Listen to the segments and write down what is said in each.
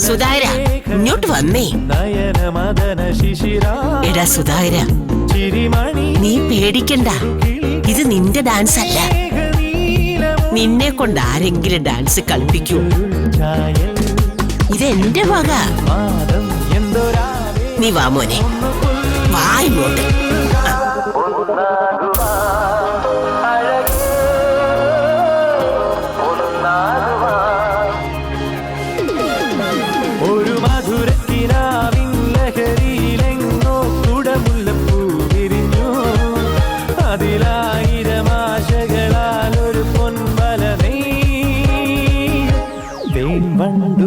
സുധാകര ഇങ്ങോട്ട് വന്നേ. എടാ സുധാര ചിരിമണി. നീ പേടിക്കണ്ട. ഇത് നിന്റെ ഡാൻസ് അല്ല നിന്നെ കൊണ്ട് ആരെങ്കിലും ഡാൻസ് കളിപ്പിക്കൂ. ഇതെന്റെ ഇത് എന്റെ വക നീ വാ മോനെ. വാ ഇങ്ങോട്ട്. വണ്ടു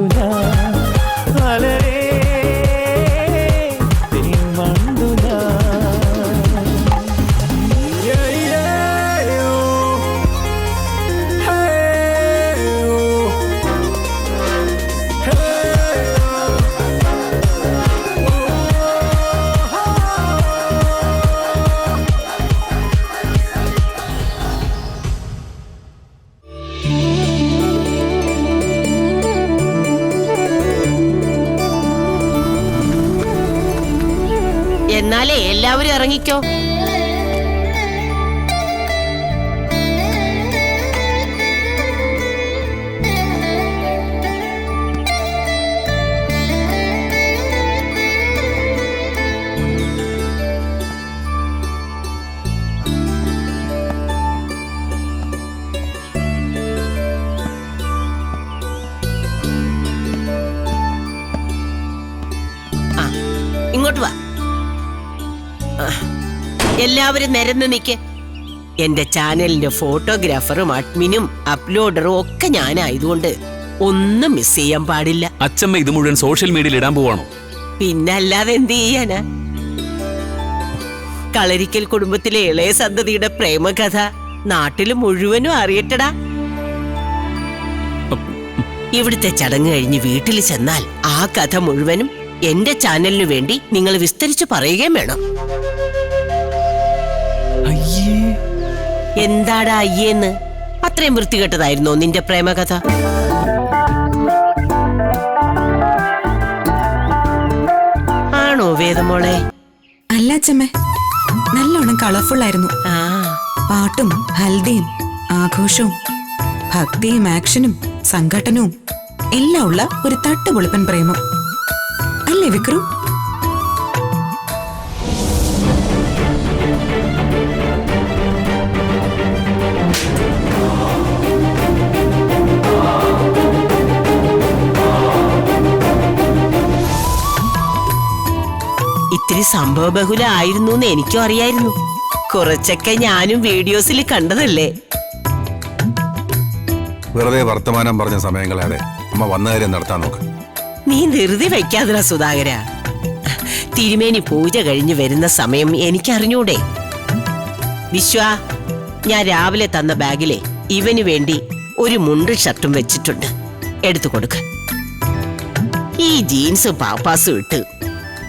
എന്നാലേ എല്ലാവരും ഇറങ്ങിക്കോ. ഇങ്ങോട്ട് വാ. എല്ലാവരും നിരന്ന് നിക്ക്. എന്റെ ചാനലിന്റെ ഫോട്ടോഗ്രാഫറും അഡ്മിനും അപ്ലോഡറും ഒക്കെ ഞാനായതുകൊണ്ട് ഒന്നും മിസ് ചെയ്യാൻ പാടില്ല. അച്ഛമ്മ ഇത് മുഴുവൻ സോഷ്യൽ മീഡിയയിൽ ഇടാൻ പോവാണോ? പിന്നല്ലാതെ എന്ത് ചെയ്യാനാ? കളരിക്കൽ കുടുംബത്തിലെ ഇളയ സന്തതിയുടെ പ്രേമകഥ നാട്ടിൽ മുഴുവനും അറിയട്ടടാ. ഇവിടുത്തെ ചടങ്ങ് കഴിഞ്ഞ് വീട്ടിൽ ചെന്നാൽ ആ കഥ മുഴുവനും എന്റെ ചാനലിനു വേണ്ടി നിങ്ങൾ വിസ്തരിച്ചു പറയുകയും വേണം. അയ്യേ. എന്താടാ അയ്യേന്ന്? അത്രയും വൃത്തികെട്ടതായിരുന്നോ നിന്റെ പ്രേമകഥ? ആണോ വേദമോളെ? അല്ല അച്ഛമ്മേ നല്ലോണം കളർഫുൾ ആയിരുന്നു. ആ. പാട്ടും ഹൽദിയും ആഘോഷവും ഭക്തിയും ആക്ഷനും സംഘട്ടനവും എല്ലാം ഉള്ള ഒരു തട്ടുപൊളിപ്പൻ പ്രേമം. വിക്രു. ഇത്തിരി സംഭവബഹുല ആയിരുന്നു എന്ന് എനിക്കും അറിയായിരുന്നു. കുറച്ചൊക്കെ ഞാനും വീഡിയോസിൽ കണ്ടതല്ലേ? വെറുതെ വർത്തമാനം പറഞ്ഞ സമയങ്ങളാണ്. അമ്മ വന്ന കാര്യം നടത്താൻ നോക്ക്. നീ ധൃതി വയ്ക്കാതിര സുധാകര. തിരുമേനി പൂജ കഴിഞ്ഞു വരുന്ന സമയം എനിക്കറിഞ്ഞൂടെ. വിശ്വ ഞാൻ രാവിലെ തന്ന ബാഗിലെ ഇവന് വേണ്ടി ഒരു മുണ്ടും ഷർട്ടും വെച്ചിട്ടുണ്ട്. എടുത്തു കൊടുക്ക. ഈ ജീൻസ് പാപ്പാസും ഇട്ട്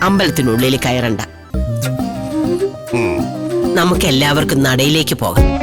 അമ്പലത്തിനുള്ളിൽ കയറണ്ട. നമുക്ക് എല്ലാവർക്കും നടയിലേക്ക് പോകാം.